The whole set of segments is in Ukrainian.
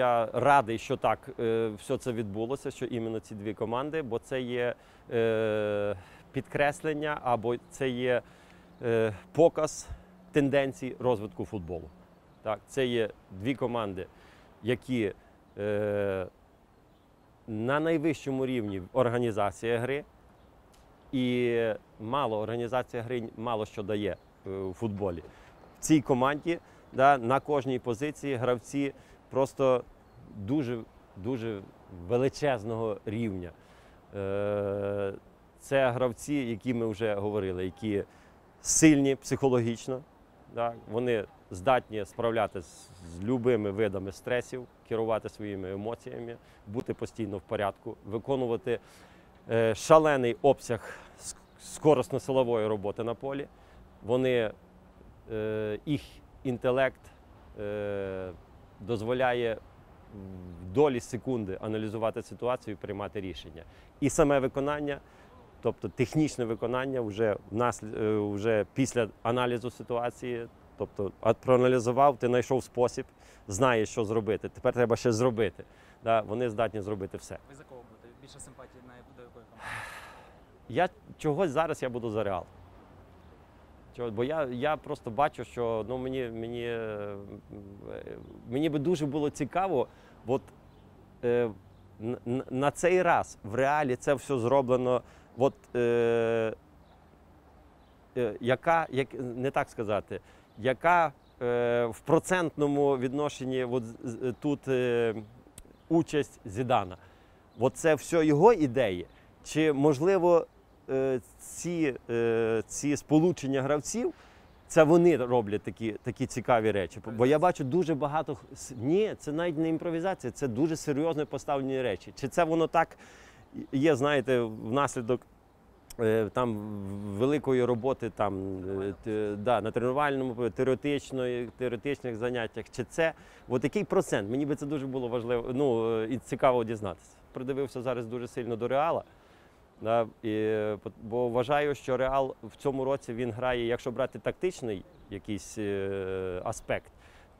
Я радий, що так е, все це відбулося, що іменно ці дві команди, бо це є е, підкреслення або це є е, показ тенденцій розвитку футболу. Так, це є дві команди, які на найвищому рівні організація гри, і мало організація гри мало що дає у футболі. В цій команді да, на кожній позиції гравці просто дуже, дуже величезного рівня. Е, Це гравці, які ми вже говорили, які сильні психологічно, да, вони здатні справлятися з любими видами стресів, керувати своїми емоціями, бути постійно в порядку, виконувати е, шалений обсяг ск- скоросно-силової роботи на полі. Вони, е, їх інтелект дозволяє в долі секунди аналізувати ситуацію і приймати рішення. І саме виконання, тобто технічне виконання, вже, внаслід, е, вже після аналізу ситуації, тобто проаналізував, ти знайшов спосіб, знаєш, що зробити. Тепер треба ще зробити. Да, вони здатні зробити все. Ви за кого будете? Більше симпатії на до якої команди? Я чогось зараз я буду за реал. Бо я, я просто бачу, що ну, мені, мені, е, мені би дуже було цікаво, от, е, на цей раз в реалі це все зроблено. От, е, е, яка, як, не так сказати, яка е, в процентному відношенні от, тут е, участь Зідана. От це все його ідеї. Чи можливо ці, е, ці сполучення гравців, це вони роблять такі, такі цікаві речі? Бо я бачу дуже багато. Ні, це навіть не імпровізація, це дуже серйозно поставлені речі. Чи це воно так є, знаєте, внаслідок е, там великої роботи там, е, да, на тренувальному, теоретичної, теоретичних заняттях? Чи це от який процент? Мені би це дуже було важливо ну, е, і цікаво дізнатися. Придивився зараз дуже сильно до Реала. Да, і, бо вважаю, що Реал в цьому році він грає, якщо брати тактичний якийсь е, аспект,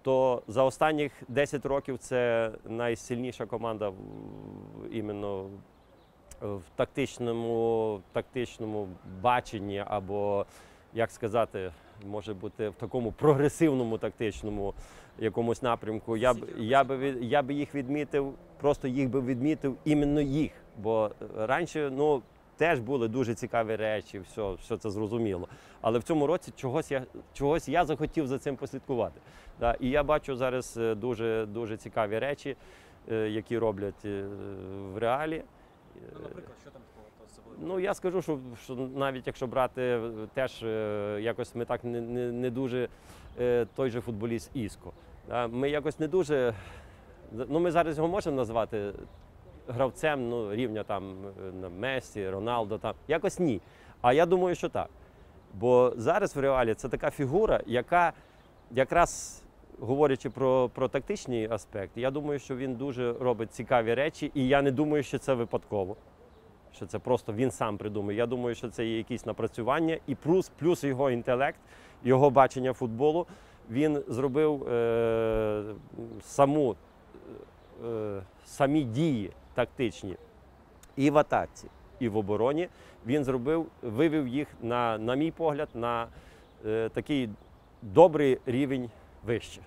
то за останніх 10 років це найсильніша команда іменно в тактичному, тактичному баченні, або, як сказати, може бути в такому прогресивному тактичному якомусь напрямку. Я б, я би, я би їх відмітив, просто їх би відмітив іменно їх. Бо раніше, ну. Теж були дуже цікаві речі, все, все це зрозуміло. Але в цьому році чогось я, чогось я захотів за цим послідкувати. Да, і я бачу зараз е, дуже, дуже цікаві речі, е, які роблять е, в реалі. Ну, наприклад, що там такого? Ну я скажу, що, що навіть якщо брати теж якось ми так не, не, не дуже той же футболіст Іско. Ми якось не дуже. Ну, ми зараз його можемо назвати гравцем ну, рівня там е, Месі, Роналдо. Там. Якось ні. А я думаю, що так. Бо зараз в реалі це така фігура, яка якраз говорячи про, про тактичний аспект, я думаю, що він дуже робить цікаві речі, і я не думаю, що це випадково. Що це просто він сам придумав. Я думаю, що це є якісь напрацювання, і плюс, плюс його інтелект, його бачення футболу. Він зробив е, саму, е, самі дії тактичні і в атаці, і в обороні. Він зробив, вивів їх на, на мій погляд, на е, такий добрий рівень вище.